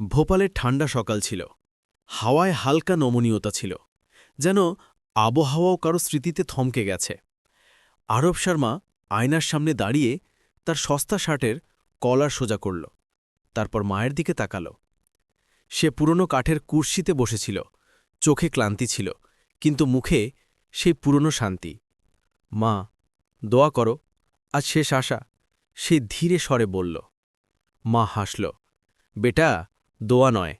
ভোপালের ঠান্ডা সকাল ছিল। হাওয়ায় হালকা নমনীয়তা ছিল। যেন আবহাওয়াও কারও স্মৃতিতে থমকে গেছে। আরব শর্মা আয়নার সামনে দাঁড়িয়ে তার সস্তা শার্টের কলার সোজা করল। তারপর মায়ের দিকে তাকাল। সে পুরনো কাঠের কুর্সিতে বসেছিল। চোখে ক্লান্তি ছিল, কিন্তু মুখে সেই পুরনো শান্তি। মা, দোয়া করো, আজ শেষ আশা। সে ধীরে স্বরে বলল। মা হাসল। বেটা দোয়া নয়,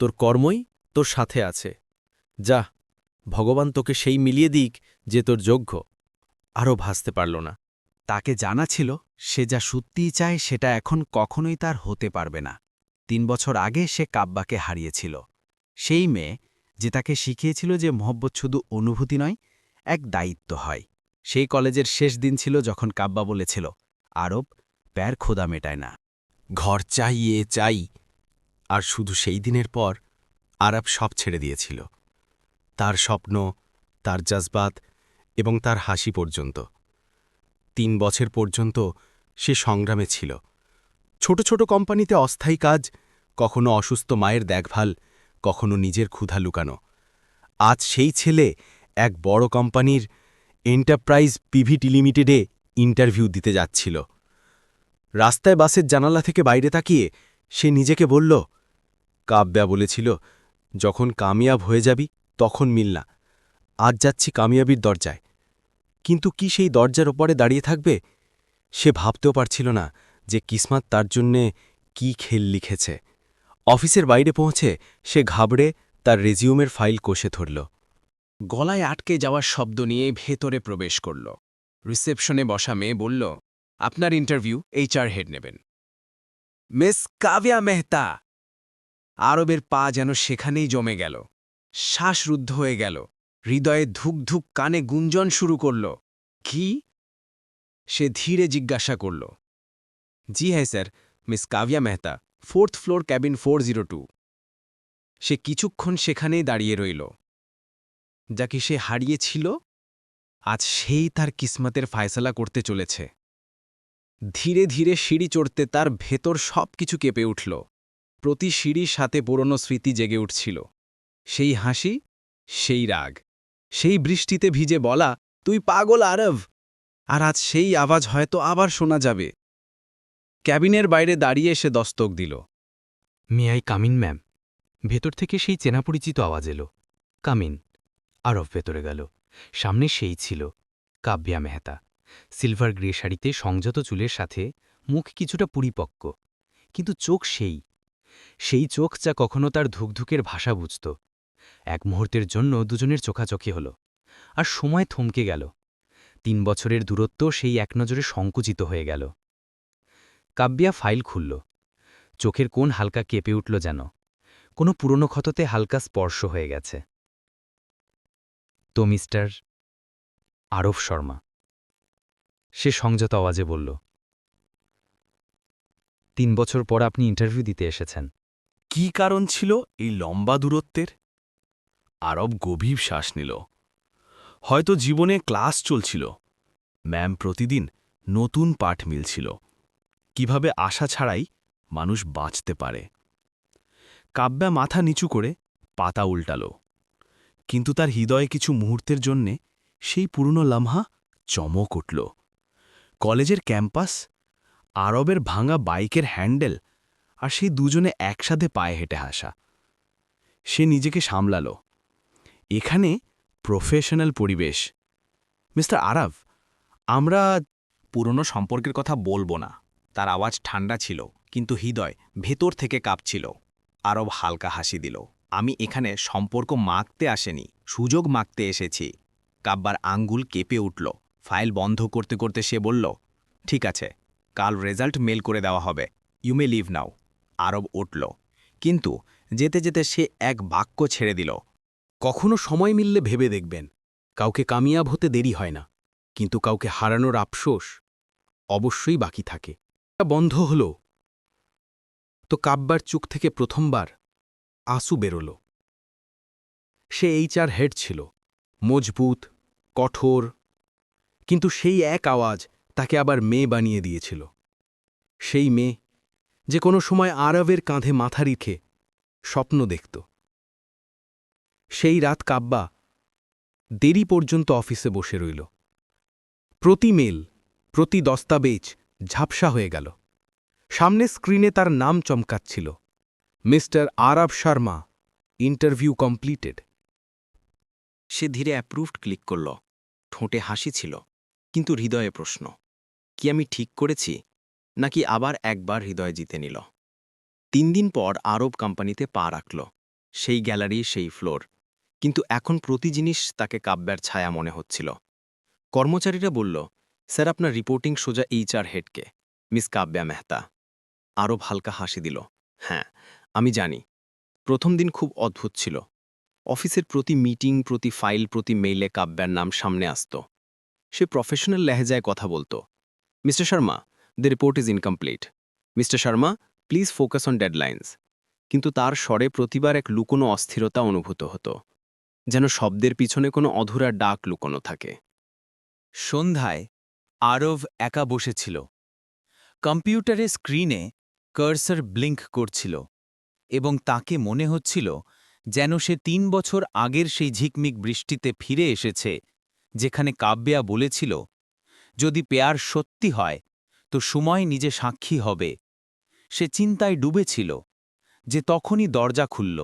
তোর কর্মই তোর সাথে আছে। যা, ভগবান তোকে সেই মিলিয়ে দিক যে তোর যোগ্য। আরও ভাসতে পারল না। তাকে জানা ছিল, সে যা সত্যিই চায় সেটা এখন কখনোই তার হতে পারবে না। তিন বছর আগে সে কাব্বাকে হারিয়েছিল। সেই মেয়ে যে তাকে শিখিয়েছিল যে মহব্বত শুধু অনুভূতি নয়, এক দায়িত্ব হয়। সেই কলেজের শেষ দিন ছিল যখন কাব্বা বলেছিল, আরব, প্যার খোদা মেটায় না। ঘর চাইয়ে চাই আর শুধু সেই দিনের পর আরব সব ছেড়ে দিয়েছিল। তার স্বপ্ন, তার জজবাত এবং তার হাসি পর্যন্ত। তিন বছর পর্যন্ত সে সংগ্রামে ছিল। ছোট ছোট কোম্পানিতে অস্থায়ী কাজ, কখনো অসুস্থ মায়ের দেখভাল, কখনো নিজের ক্ষুধা লুকানো। আজ সেই ছেলে এক বড় কোম্পানির এন্টারপ্রাইজ পিভিটি লিমিটেডে ইন্টারভিউ দিতে যাচ্ছিল। রাস্তায় বাসের জানালা থেকে বাইরে তাকিয়ে সে নিজেকে বলল কাব্যা বলেছিল, যখন কামিয়াব হয়ে যাবি, তখন মিল না। আজ যাচ্ছি কামিয়াবির দরজায়। কিন্তু কি সেই দরজার ওপরে দাঁড়িয়ে থাকবে? সে ভাবতেও পারছিল না যে কিসমাত তার জন্যে কি খেল লিখেছে। অফিসের বাইরে পৌঁছে সে ঘাবড়ে তার রেজিউমের ফাইল কষে ধরল। গলায় আটকে যাওয়ার শব্দ নিয়ে ভেতরে প্রবেশ করল। রিসেপশনে বসা মেয়ে বলল, আপনার ইন্টারভিউ এইচআর হেড নেবেন। মিস কাভিয়া মেহতা আরবের পা যেন সেখানেই জমে গেল। শ্বাসরুদ্ধ হয়ে গেল। হৃদয়ে ধুক ধুক কানে গুঞ্জন শুরু করল। কি? সে ধীরে জিজ্ঞাসা করল। জি হ্যাঁ sir, Miss Kavya Mehta, fourth floor cabin four zero two. সে কিছুক্ষণ সেখানেই দাঁড়িয়ে রইল। যাকে সে হারিয়েছিল? আজ সেই তার কিসমতের ফায়সলা করতে চলেছে। ধীরে ধীরে সিঁড়ি চড়তে তার ভেতর সব কিছু কেঁপে উঠল। প্রতি সিঁড়ির সাথে পুরনো স্মৃতি জেগে উঠছিল। সেই হাসি, সেই রাগ, সেই বৃষ্টিতে ভিজে বলা, তুই পাগল আরব আর আজ সেই আওয়াজ হয়তো আবার শোনা যাবে। ক্যাবিনের বাইরে দাঁড়িয়ে এসে দস্তক দিল। মিয়াই কামিন ম্যাম? ভেতর থেকে সেই চেনা পরিচিত আওয়াজ এলো। কামিন আরব ভেতরে গেল। সামনে সেই ছিল, কাব্যা মেহতা। সিলভার গ্রে শাড়িতে সংযত চুলের সাথে মুখ কিছুটা পরিপক্ক, কিন্তু চোখ সেই। সেই চোখ যা কখনো তার ধুকধুকের ভাষা বুঝত। এক মুহূর্তের জন্য দুজনের চোখাচোখি হল, আর সময় থমকে গেল। তিন বছরের দূরত্ব সেই এক নজরে সংকুচিত হয়ে গেল। কাব্যা ফাইল খুলল। চোখের কোন হালকা কেঁপে উঠল যেন। কোনো পুরনো ক্ষততে হালকা স্পর্শ হয়ে গেছে। তো, মিস্টার আরব শর্মা, সে সংযত আওয়াজে বলল। তিন বছর পর আপনি ইন্টারভিউ দিতে এসেছেন। কি কারণ ছিল এই লম্বা দূরত্বের? আরব গভীর শ্বাস নিল। হয়তো জীবনে ক্লাস চলছিল। ম্যাম প্রতিদিন নতুন পাঠ মিলছিল। কীভাবে আশা ছাড়াই মানুষ বাঁচতে পারে। কাব্যা মাথা নিচু করে পাতা উল্টাল। কিন্তু তার হৃদয়ে কিছু মুহূর্তের জন্যে সেই পুরনো লামহা চমক উঠল। কলেজের ক্যাম্পাস আরবের ভাঙা বাইকের হ্যান্ডেল আর সেই দুজনে একসাথে পায়ে হেঁটে হাসা সে নিজেকে সামলাল। এখানে প্রফেশনাল পরিবেশ। মিস্টার আরাভ আমরা পুরনো সম্পর্কের কথা বলব না। তার আওয়াজ ঠান্ডা ছিল, কিন্তু হৃদয় ভেতর থেকে কাঁপছিল। আরব হালকা হাসি দিল। আমি এখানে সম্পর্ক মাখতে আসেনি, সুযোগ মাখতে এসেছি। কাব্বার আঙ্গুল কেঁপে উঠল। ফাইল বন্ধ করতে করতে সে বলল, ঠিক আছে কাল রেজাল্ট মেল করে দেওয়া হবে। ইউ মে লিভ নাও আরব উঠল। কিন্তু যেতে যেতে সে এক বাক্য ছেড়ে দিল। কখনো সময় মিললে ভেবে দেখবেন, কাউকে কামিয়াব হতে দেরি হয় না, কিন্তু কাউকে হারানোর আফসোস অবশ্যই বাকি থাকে। বন্ধ হল। তো কাব্বার চুক থেকে প্রথমবার আসু বেরোল। সে এইচআর হেড ছিল। মজবুত, কঠোর, কিন্তু সেই এক আওয়াজ তাকে আবার মেয়ে বানিয়ে দিয়েছিল। সেই মেয়ে যে কোনো সময় আরবের কাঁধে মাথা রেখে স্বপ্ন দেখত। সেই রাত কাব্বা দেরি পর্যন্ত অফিসে বসে রইল। প্রতি মেল, প্রতি দস্তাবেজ ঝাপসা হয়ে গেল। সামনে স্ক্রিনে তার নাম চমকাচ্ছিল, Mister Arav Sharma, interview completed. সে ধীরে অ্যাপ্রুভড ক্লিক করল। ঠোঁটে হাসি ছিল, কিন্তু হৃদয়ে প্রশ্ন। কি আমি ঠিক করেছি, নাকি আবার একবার হৃদয় জিতে নিল। তিন দিন পর আরব কোম্পানিতে পা রাখল, সেই গ্যালারি, সেই ফ্লোর। কিন্তু এখন প্রতি জিনিস তাকে কাব্যার ছায়া মনে হচ্ছিল। কর্মচারীরা বলল, স্যার, আপনার রিপোর্টিং সোজা এইচআর হেডকে, মিস কাব্যা মেহতা। আরব হালকা হাসি দিল হ্যাঁ আমি জানি। প্রথম দিন খুব অদ্ভুত ছিল। অফিসের প্রতি মিটিং, প্রতি ফাইল, প্রতি মেইলে কাব্যার নাম সামনে আসত। সে প্রফেশনাল লেহেজায় কথা বলতো। Mister Sharma the report is incomplete Mister Sharma please focus on deadlines কিন্তু তার স্বরে প্রতিবার এক লুকোনো অস্থিরতা অনুভূত হতো, যেন শব্দের পিছনে কোনো অধুরা ডাক লুকোনো থাকে। সন্ধ্যায় আরব একা বসেছিল। কম্পিউটারের স্ক্রিনে কার্সার ব্লিঙ্ক করছিল এবং তাকে মনে হচ্ছিল যেন সে তিন বছর আগের সেই ঝিকমিক বৃষ্টিতে ফিরে এসেছে, যেখানে কাব্যা বলেছিল যদি পেয়ার সত্যি হয়, তো সময় নিজে সাক্ষী হবে। সে চিন্তায় ডুবেছিল, যে তখনই দরজা খুলল।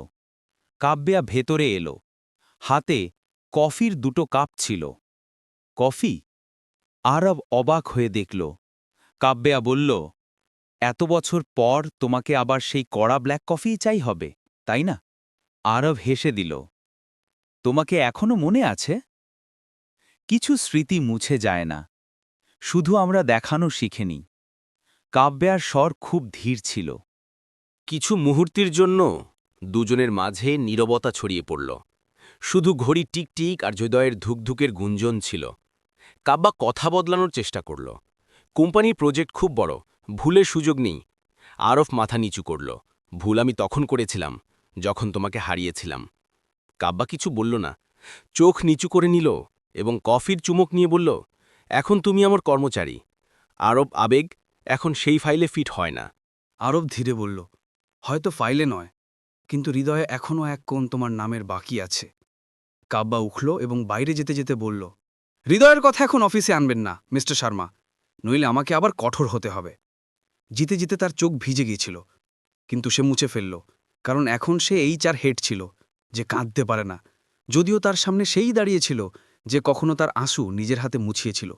কাব্যা ভেতরে এলো। হাতে কফির দুটো কাপ ছিল। কফি? আরব অবাক হয়ে দেখল। কাব্যা বলল, এত বছর পর তোমাকে আবার সেই কড়া ব্ল্যাক কফিই চাই হবে, তাই না? আরব হেসে দিল, তোমাকে এখনও মনে আছে? কিছু স্মৃতি মুছে যায় না। শুধু আমরা দেখানো শিখেনি। কাব্যার স্বর খুব ধীর ছিল। কিছু মুহূর্তের জন্য দুজনের মাঝে নীরবতা ছড়িয়ে পড়ল। শুধু ঘড়ি টিকটিক আর হৃদয়ের ধুকধুকের গুঞ্জন ছিল। কাব্বা কথা বদলানোর চেষ্টা করল। কোম্পানির প্রজেক্ট খুব বড়, ভুলের সুযোগ নেই। আরফ মাথা নিচু করল। ভুল আমি তখন করেছিলাম, যখন তোমাকে হারিয়েছিলাম। কাব্বা কিছু বলল না। চোখ নিচু করে নিল এবং কফির চুমুক নিয়ে বলল এখন তুমি আমার কর্মচারী। আরব আবেগ এখন সেই ফাইলে ফিট হয় না। আরব ধীরে বলল, হয়তো ফাইলে নয়, কিন্তু হৃদয়ে এখনও এক কোণ তোমার নামের বাকি আছে। কাব্বা উঠল এবং বাইরে যেতে যেতে বলল, হৃদয়ের কথা এখন অফিসে আনবেন না, মিস্টার শর্মা। নইলে আমাকে আবার কঠোর হতে হবে। জিতে জিতে তার চোখ ভিজে গিয়েছিল, কিন্তু সে মুছে ফেলল, কারণ এখন সে এই চার হেড ছিল, যে কাঁদতে পারে না। যদিও তার সামনে সেই দাঁড়িয়েছিল যে কখনো তার আঁসু নিজের হাতে মুছিয়েছিল।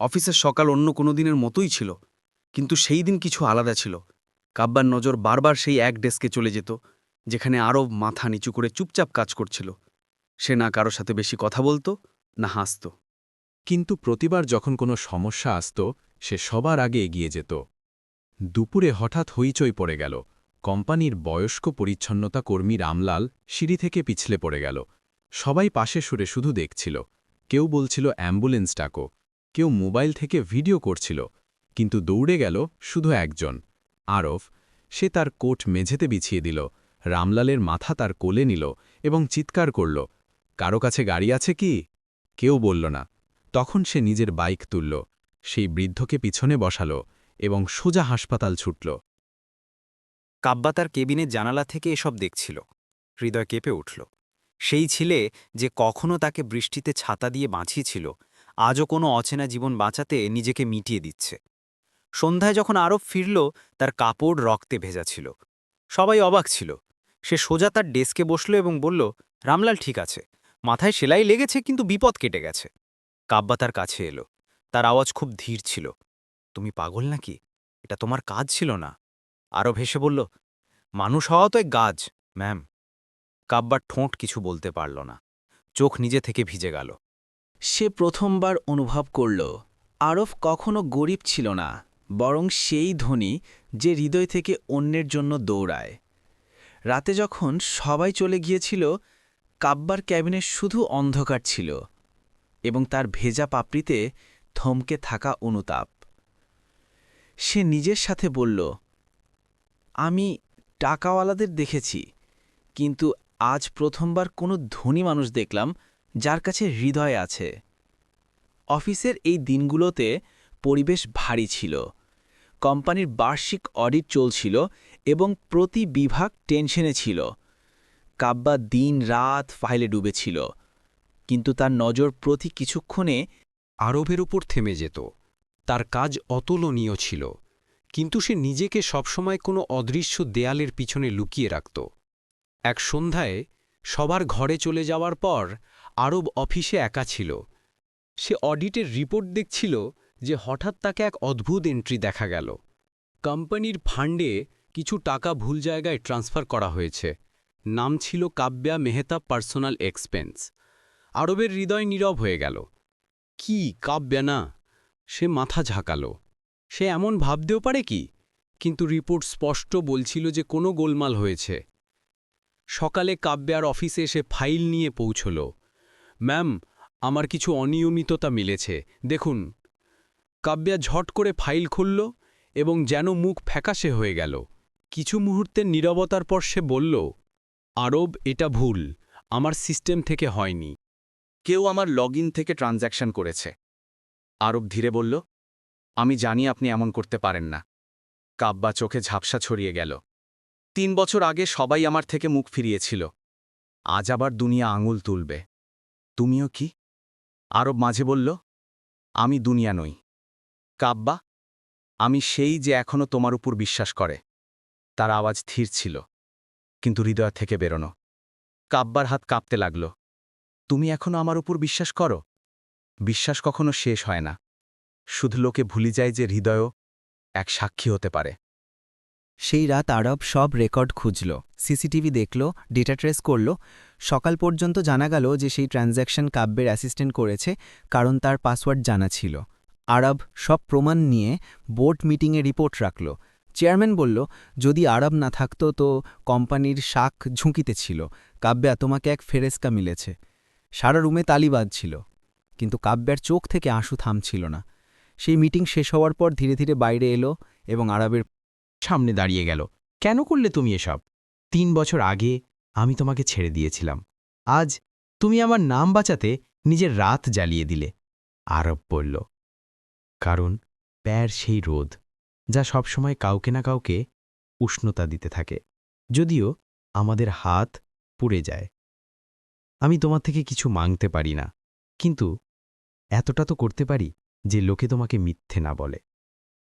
অফিসের সকাল অন্য কোনো দিনের মতোই ছিল, কিন্তু সেই দিন কিছু আলাদা ছিল। কাব্বার নজর বারবার সেই এক ডেস্কে চলে যেত, যেখানে আরও মাথা নিচু করে চুপচাপ কাজ করছিল। সে না কারও সাথে বেশি কথা বলতো, না হাসত। কিন্তু প্রতিবার যখন কোনো সমস্যা আসত, সে সবার আগে এগিয়ে যেত। দুপুরে হঠাৎ হইচই পড়ে গেল। কোম্পানির বয়স্ক পরিচ্ছন্নতা কর্মী রামলাল সিঁড়ি থেকে পিছলে পড়ে গেল। সবাই পাশে সুরে শুধু দেখছিল। কেউ বলছিল, অ্যাম্বুলেন্স ডাকো। কেউ মোবাইল থেকে ভিডিও করছিল, কিন্তু দৌড়ে গেল শুধু একজন। আরফ, সে তার কোট মেঝেতে বিছিয়ে দিল, রামলালের মাথা তার কোলে নিল এবং চিৎকার করল, কারও কাছে গাড়ি আছে কি? কেউ বলল না। তখন সে নিজের বাইক তুলল, সেই বৃদ্ধকে পিছনে বসাল এবং সোজা হাসপাতাল ছুটল। কাব্বা তার কেবিনের জানালা থেকে এসব দেখছিল। হৃদয় কেঁপে উঠল। সেই ছিলে যে কখনো তাকে বৃষ্টিতে ছাতা দিয়ে বাঁচিয়েছিল, আজও কোনো অচেনা জীবন বাঁচাতে নিজেকে মিটিয়ে দিচ্ছে। সন্ধ্যায় যখন আরব ফিরল, তার কাপড় রক্তে ভেজা ছিল। সবাই অবাক ছিল। সে সোজা তার ডেস্কে বসল এবং বলল, রামলাল, ঠিক আছে। মাথায় সেলাই লেগেছে, কিন্তু বিপদ কেটে গেছে। কাব্বা তার কাছে এলো। তার আওয়াজ খুব ধীর ছিল। তুমি পাগল নাকি? এটা তোমার কাজ ছিল না? আরও ভেসে বলল, মানুষ হওয়া তো এক গাছ, ম্যাম। কাব্বার ঠোঁট কিছু বলতে পারল না। চোখ নিজে থেকে ভিজে গেল। সে প্রথমবার অনুভব করল, আরফ কখনো গরিব ছিল না, বরং সেই ধনী যে হৃদয় থেকে অন্যের জন্য দৌড়ায়। রাতে যখন সবাই চলে গিয়েছিল কাব্বার ক্যাবিনে শুধু অন্ধকার ছিল এবং তার ভেজা পাপড়িতে থমকে থাকা অনুতাপ। সে নিজের সাথে বলল, আমি টাকাওয়ালাদের দেখেছি, কিন্তু আজ প্রথমবার কোনো ধনী মানুষ দেখলাম যার কাছে হৃদয় আছে। অফিসের এই দিনগুলোতে পরিবেশ ভারী ছিল। কোম্পানির বার্ষিক অডিট চলছিল এবং প্রতি বিভাগ টেনশনে ছিল। কাব্বা দিন রাত ফাইলে ডুবেছিল। কিন্তু তার নজর প্রতি কিছুক্ষণে আরবের উপর থেমে যেত। তার কাজ অতুলনীয় ছিল, কিন্তু সে নিজেকে সবসময় কোনো অদৃশ্য দেয়ালের পিছনে লুকিয়ে রাখত। এক সন্ধ্যায় সবার ঘরে চলে যাওয়ার পর আরব অফিসে একা ছিল। সে অডিটের রিপোর্ট দেখছিল যে হঠাৎ তাকে এক অদ্ভুত এন্ট্রি দেখা গেল। কোম্পানির ফান্ডে কিছু টাকা ভুল জায়গায় ট্রান্সফার করা হয়েছে। নাম ছিল কাব্যা মেহতা পার্সোনাল এক্সপেন্স। আরবের হৃদয় নীরব হয়ে গেল। কি কাব্যা না? সে মাথা ঝাঁকালো। সে এমন ভাবতেও পারে কি? কিন্তু রিপোর্ট স্পষ্ট বলছিল যে কোনো গোলমাল হয়েছে। সকালে কাব্যার অফিসে এসে ফাইল নিয়ে পৌঁছল। ম্যাম, আমার কিছু অনিয়মিততা মিলেছে। দেখুন। কাব্যা ঝট করে ফাইল খুলল এবং যেন মুখ ফ্যাকাশে হয়ে গেল। কিছু মুহূর্তের নীরবতার পর সে বলল, আরব, এটা ভুল। আমার সিস্টেম থেকে হয়নি। কেউ আমার লগইন থেকে ট্রানজ্যাকশন করেছে। আরব ধীরে বলল, আমি জানি আপনি এমন করতে পারেন না। কাব্বা চোখে ঝাপসা ছড়িয়ে গেল। তিন বছর আগে সবাই আমার থেকে মুখ ফিরিয়েছিল। আজ আবার দুনিয়া আঙুল তুলবে। তুমিও কি? আরব মাঝে বলল, আমি দুনিয়া নই। কাব্বা, আমি সেই যে এখনও তোমার উপর বিশ্বাস করে। তার আওয়াজ স্থির ছিল, কিন্তু হৃদয় থেকে বেরোনো। কাব্বার হাত কাঁপতে লাগল, তুমি এখনও আমার উপর বিশ্বাস করো? বিশ্বাস কখনো শেষ হয় না। শুধু লোকে ভুলি যায় যে হৃদয়ও এক সাক্ষী হতে পারে। সেই রাত আরব সব রেকর্ড খুঁজল, সিসিটিভি দেখল, ডেটা ট্রেস করল। সকাল পর্যন্ত জানা গেল যে সেই ট্রানজ্যাকশন কাব্যের অ্যাসিস্ট্যান্ট করেছে, কারণ তার পাসওয়ার্ড জানা ছিল। আরব সব প্রমাণ নিয়ে বোর্ড মিটিংয়ে রিপোর্ট রাখল। চেয়ারম্যান বলল, যদি আরব না থাকত তো কোম্পানির শাক ঝুঁকিতে ছিল। কাব্যা তোমাকে এক ফেরেস্কা মিলেছে। সারা রুমে তালিবাদ ছিল। কিন্তু কাব্যার চোখ থেকে আঁসু থামছিল না। সেই মিটিং শেষ হওয়ার পর ধীরে ধীরে বাইরে এলো এবং আরবের সামনে দাঁড়িয়ে গেল। কেন করলে তুমি এসব? তিন বছর আগে আমি তোমাকে ছেড়ে দিয়েছিলাম। আজ তুমি আমার নাম বাঁচাতে নিজের রাত জ্বালিয়ে দিলে। আরব বলল, কারণ প্যার সেই রোদ যা সবসময় কাউকে না কাউকে উষ্ণতা দিতে থাকে। যদিও আমাদের হাত পুড়ে যায়। আমি তোমার থেকে কিছু মাংতে পারি না। কিন্তু এতটা তো করতে পারি যে লোকে তোমাকে মিথ্যে না বলে।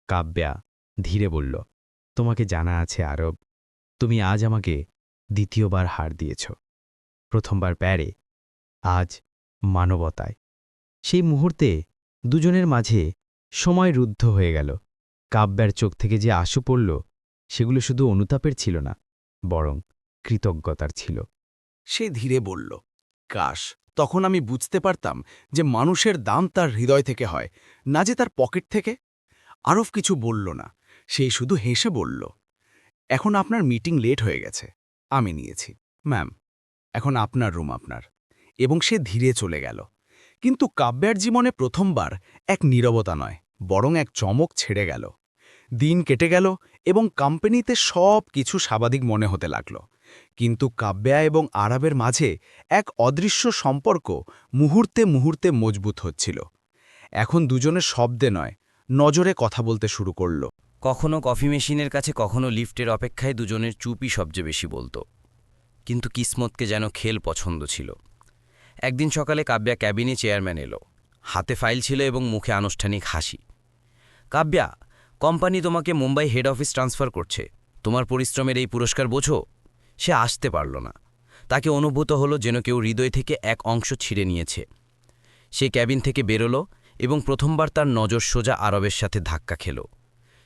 কাব্যা ধীরে বলল তোমাকে জানা আছে, আরব। তুমি আজ আমাকে দ্বিতীয়বার হার দিয়েছ। প্রথমবার প্যারে, আজ মানবতায়। সেই মুহূর্তে দুজনের মাঝে সময় রুদ্ধ হয়ে গেল। কাব্যার চোখ থেকে যে আশু পড়ল, সেগুলো শুধু অনুতাপের ছিল না, বরং কৃতজ্ঞতার ছিল। সে ধীরে বলল, কাশ, তখন আমি বুঝতে পারতাম যে মানুষের দাম তার হৃদয় থেকে হয়, না যে তার পকেট থেকে? আরফ কিছু বলল না। সেই শুধু হেসে বলল, এখন আপনার মিটিং লেট হয়ে গেছে, আমি নিয়েছি, ম্যাম, এখন আপনার রুম আপনার। এবং সে ধীরে চলে গেল। কিন্তু কাব্যার জীবনে প্রথমবার এক নীরবতা নয়, বরং এক চমক ছেড়ে গেল। দিন কেটে গেল এবং কোম্পানিতে সব কিছু স্বাভাবিক মনে হতে লাগল। কিন্তু কাব্যা এবং আরবের মাঝে এক অদৃশ্য সম্পর্ক মুহূর্তে মুহূর্তে মজবুত হচ্ছিল। এখন দুজনের শব্দে নয়, নজরে কথা বলতে শুরু করল। কখনো কফি মেশিনের কাছে, কখনো লিফটের অপেক্ষায় দুজনের চুপই সবচেয়ে বেশি বলতো। কিন্তু কিসমতকে যেন খেল পছন্দ ছিল। একদিন সকালে কাব্যা ক্যাবিনে চেয়ারম্যান এলো। হাতে ফাইল ছিল এবং মুখে আনুষ্ঠানিক হাসি। কাব্যা, কোম্পানি তোমাকে মুম্বাই হেড অফিস ট্রান্সফার করছে। তোমার পরিশ্রমের এই পুরস্কার বোঝো? সে আসতে পারল না। তাকে অনুভূত হলো যেন কেউ হৃদয় থেকে এক অংশ ছিঁড়ে নিয়েছে। সে ক্যাবিন থেকে বেরোলো এবং প্রথমবার তার নজর সোজা আরবের সাথে ধাক্কা খেল।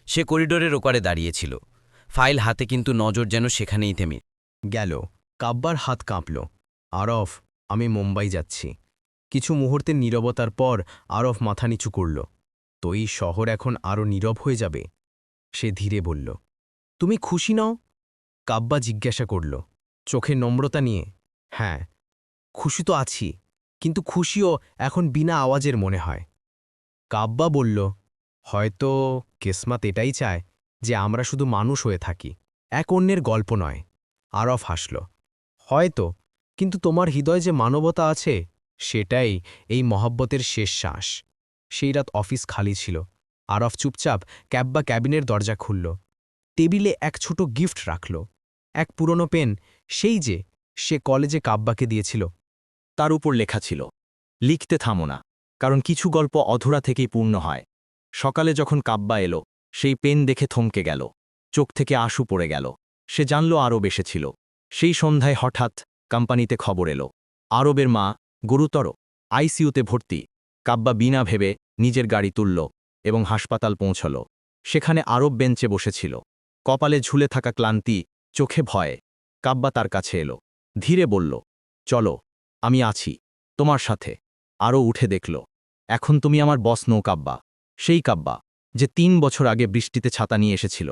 সে করিডোরের ওপারে দাঁড়িয়েছিল। ফাইল হাতে কিন্তু নজর যেন সেখানেই থেমে। গেল, কাব্বার হাত কাঁপল। আরফ, আমি মুম্বাই যাচ্ছি। কিছু মুহূর্তের নীরবতার পর আরফ মাথা নিচু করল। তো এই শহর এখন আরও নীরব হয়ে যাবে? সে ধীরে বলল। তুমি খুশি নও? কাব্বা জিজ্ঞাসা করল। চোখে নম্রতা নিয়ে। হ্যাঁ খুশি তো আছি, কিন্তু খুশিও এখন বিনা আওয়াজের মনে হয়। কাব্বা বলল হয়তো কেসমাত এটাই চায় যে আমরা শুধু মানুষ হয়ে থাকি, এক অন্যের গল্প নয়। আরফ হাসল, হয়তো, কিন্তু তোমার হৃদয় যে মানবতা আছে, সেটাই এই মহব্বতের শেষ শ্বাস। সেই রাত অফিস খালি ছিল। আরফ চুপচাপ ক্যাব বা ক্যাবিনের দরজা খুলল। টেবিলে এক ছোট গিফট রাখল। এক পুরনো পেন, সেই যে সে কলেজে কাব্বাকে দিয়েছিল। তার উপর লেখা ছিল, লিখতে থামো না, কারণ কিছু গল্প অধুরা থেকেই পূর্ণ হয়। সকালে যখন কাব্বা এলো, সেই পেন দেখে থমকে গেল। চোখ থেকে আশু পড়ে গেল। সে জানল আরও এসেছিল। সেই সন্ধ্যায় হঠাৎ কোম্পানিতে খবর এলো। আরবের মা গুরুতর আইসিইউতে ভর্তি। কাব্বা বিনা ভেবে নিজের গাড়ি তুলল এবং হাসপাতাল পৌঁছল। সেখানে আরব বেঞ্চে বসেছিল। কপালে ঝুলে থাকা ক্লান্তি, চোখে ভয়ে। কাব্বা তার কাছে এলো। ধীরে বলল, চলো, আমি আছি। তোমার সাথে। আরও উঠে দেখল। এখন তুমি আমার বস নৌ কাব্বা। সেই কাব্বা, যে তিন বছর আগে বৃষ্টিতে ছাতা নিয়ে এসেছিল।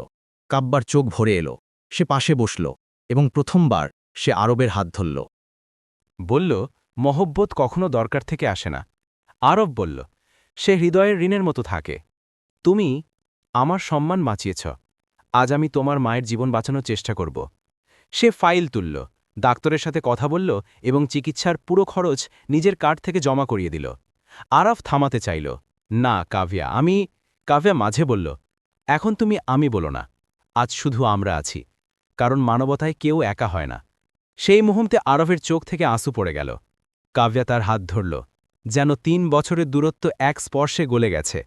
কাব্বার চোখ ভরে এলো। সে পাশে বসল এবং প্রথমবার সে আরবের হাত ধরল। বলল, মহব্বত কখনো দরকার থেকে আসে না। আরব বলল, সে হৃদয়ের ঋণের মতো থাকে। তুমি আমার সম্মান বাঁচিয়েছ। আজ আমি তোমার মায়ের জীবন বাঁচানোর চেষ্টা করব। সে ফাইল তুলল, ডাক্তারের সাথে কথা বলল এবং চিকিৎসার পুরো খরচ নিজের কার্ড থেকে জমা করিয়ে দিল। আরাফ থামাতে চাইল। না কাভিয়া আমি কাভিয়া মাঝে বলল, এখন তুমি আমি বলো না, আজ শুধু আমরা আছি, কারণ মানবতায় কেউ একা হয় না। সেই মুহূর্তে আরবের চোখ থেকে আঁসু পড়ে গেল। কাব্যা তার হাত ধরল, যেন তিন বছরের দূরত্ব এক স্পর্শে গলে গেছে।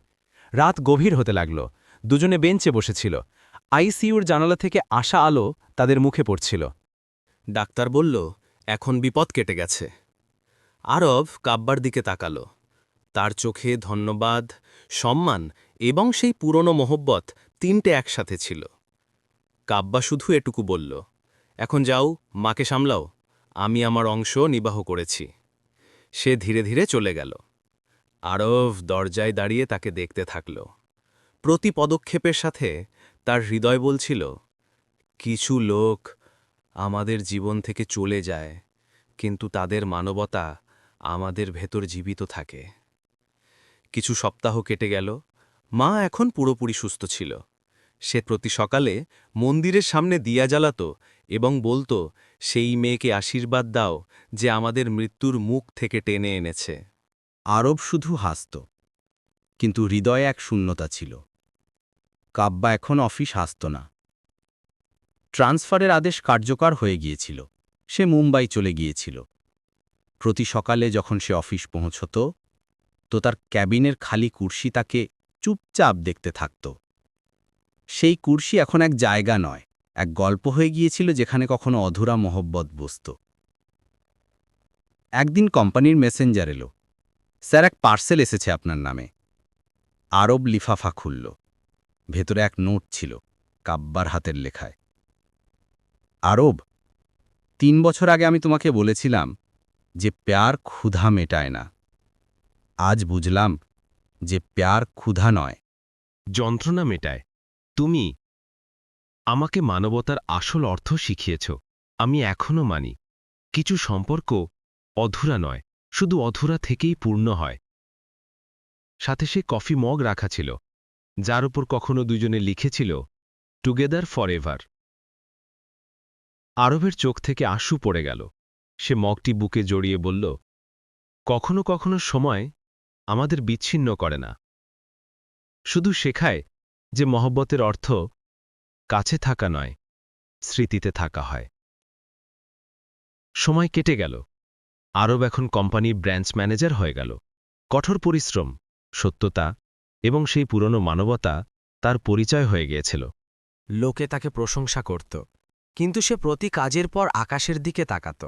রাত গভীর হতে লাগল, দুজনে বেঞ্চে বসেছিল। আইসিইউর জানালা থেকে আসা আলো তাদের মুখে পড়ছিল। ডাক্তার বলল, এখন বিপদ কেটে গেছে। আরব কাব্বার দিকে তাকালো। তার চোখে ধন্যবাদ, সম্মান এবং সেই পুরনো মোহব্বত তিনটে একসাথে ছিল। কাব্বা শুধু এটুকু বলল, এখন যাও, মাকে সামলাও, আমি আমার অংশ নিবাহ করেছি। সে ধীরে ধীরে চলে গেল। আরব দরজায় দাঁড়িয়ে তাকে দেখতে থাকল। প্রতি পদক্ষেপের সাথে তার হৃদয় বলছিল, কিছু লোক আমাদের জীবন থেকে চলে যায়, কিন্তু তাদের মানবতা আমাদের ভেতর জীবিত থাকে। কিছু সপ্তাহ কেটে গেল। মা এখন পুরোপুরি সুস্থ ছিল। সে প্রতি সকালে মন্দিরের সামনে দিয়া জ্বালাত এবং বলতো, সেই মেয়েকে আশীর্বাদ দাও যে আমাদের মৃত্যুর মুখ থেকে টেনে এনেছে। আরব শুধু হাসত, কিন্তু হৃদয়ে এক শূন্যতা ছিল। কাব্বা এখন অফিস হাসত না। ট্রান্সফারের আদেশ কার্যকর হয়ে গিয়েছিল। সে মুম্বাই চলে গিয়েছিল। প্রতি সকালে যখন সে অফিস পৌঁছত তো তার ক্যাবিনের খালি কুর্সি তাকে চুপচাপ দেখতে থাকত। সেই কুর্সি এখন এক জায়গা নয়, এক গল্প হয়ে গিয়েছিল যেখানে কখনো অধুরা মোহব্বত বসত। একদিন কোম্পানির মেসেঞ্জার এলো। স্যার, এক পার্সেল এসেছে আপনার নামে। আরব লিফাফা খুলল। ভেতরে এক নোট ছিল, কাব্বার হাতের লেখায়। আরব, তিন বছর আগে আমি তোমাকে বলেছিলাম যে প্যার ক্ষুধা মেটায় না। আজ বুঝলাম যে প্যার ক্ষুধা নয়। যন্ত্রণা মেটায়। তুমি আমাকে মানবতার আসল অর্থ শিখিয়েছ। আমি এখনও মানি। কিছু সম্পর্ক অধুরা নয়, শুধু অধুরা থেকেই পূর্ণ হয়। সাথে সে কফি মগ রাখা ছিল, যার উপর কখনো দুজনে লিখেছিল টুগেদার ফরএভার আরবের চোখ থেকে আশু পড়ে গেল। সে মগটি বুকে জড়িয়ে বলল, কখনো কখনো সময় আমাদের বিচ্ছিন্ন করে না। শুধু শেখায় যে মহব্বতের অর্থ কাছে থাকা নয়, স্মৃতিতে থাকা হয়। সময় কেটে গেল। আরব এখন কোম্পানির ব্রাঞ্চ ম্যানেজার হয়ে গেল। কঠোর পরিশ্রম, সত্যতা এবং সেই পুরনো মানবতা তার পরিচয় হয়ে গিয়েছিল। লোকে তাকে প্রশংসা করত, কিন্তু সে প্রতি কাজের পর আকাশের দিকে তাকাত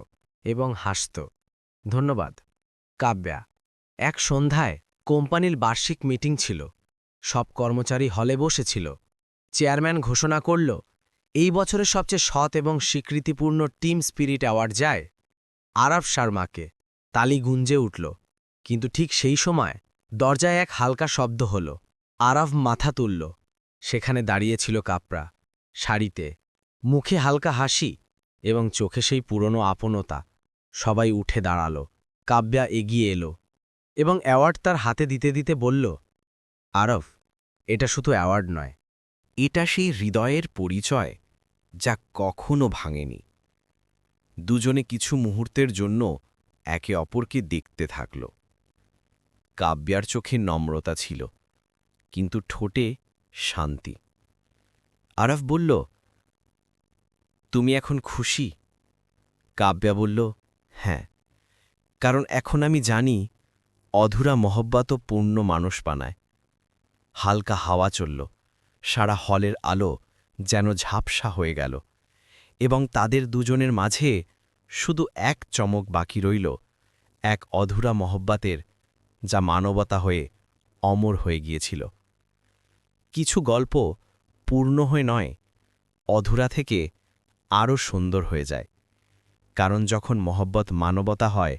এবং হাসত। ধন্যবাদ, কাব্যা। এক সন্ধ্যায় কোম্পানির বার্ষিক মিটিং ছিল। সব কর্মচারী হলে বসেছিল। চেয়ারম্যান ঘোষণা করল, এই বছরের সবচেয়ে সৎ এবং স্বীকৃতিপূর্ণ টিম স্পিরিট অ্যাওয়ার্ড যায় আরব শর্মাকে। তালি গুঞ্জে উঠল। কিন্তু ঠিক সেই সময় দরজায় এক হালকা শব্দ হল। আরব মাথা তুলল। সেখানে দাঁড়িয়েছিল কাপড়া, শাড়িতে, মুখে হালকা হাসি এবং চোখে সেই পুরনো আপনতা। সবাই উঠে দাঁড়াল। কাব্যা এগিয়ে এলো। এবং অ্যাওয়ার্ড তার হাতে দিতে দিতে বলল, আরফ, এটা শুধু অ্যাওয়ার্ড নয়। এটা সেই হৃদয়ের পরিচয় যা কখনো ভাঙেনি। দুজনে কিছু মুহূর্তের জন্য একে অপরকে দেখতে থাকল। কাব্যার চোখে নম্রতা ছিল, কিন্তু ঠোঁটে শান্তি। আরফ বলল, তুমি এখন খুশি? কাব্যা বলল হ্যাঁ কারণ এখন আমি জানি অধুরা মহব্বতও পূর্ণ মানুষ বানায়। হালকা হাওয়া চলল, সারা হলের আলো যেন ঝাপসা হয়ে গেল, এবং তাদের দুজনের মাঝে শুধু এক চমক বাকি রইল, এক অধুরা মহব্বতের, যা মানবতা হয়ে অমর হয়ে গিয়েছিল। কিছু গল্প পূর্ণ হয়ে নয়, অধুরা থেকে আরও সুন্দর হয়ে যায়, কারণ যখন মহব্বত মানবতা হয়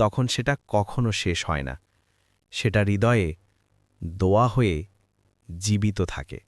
তখন সেটা কখনো শেষ হয় না। সেটা হৃদয়ে দোয়া হয়ে জীবিত থাকে।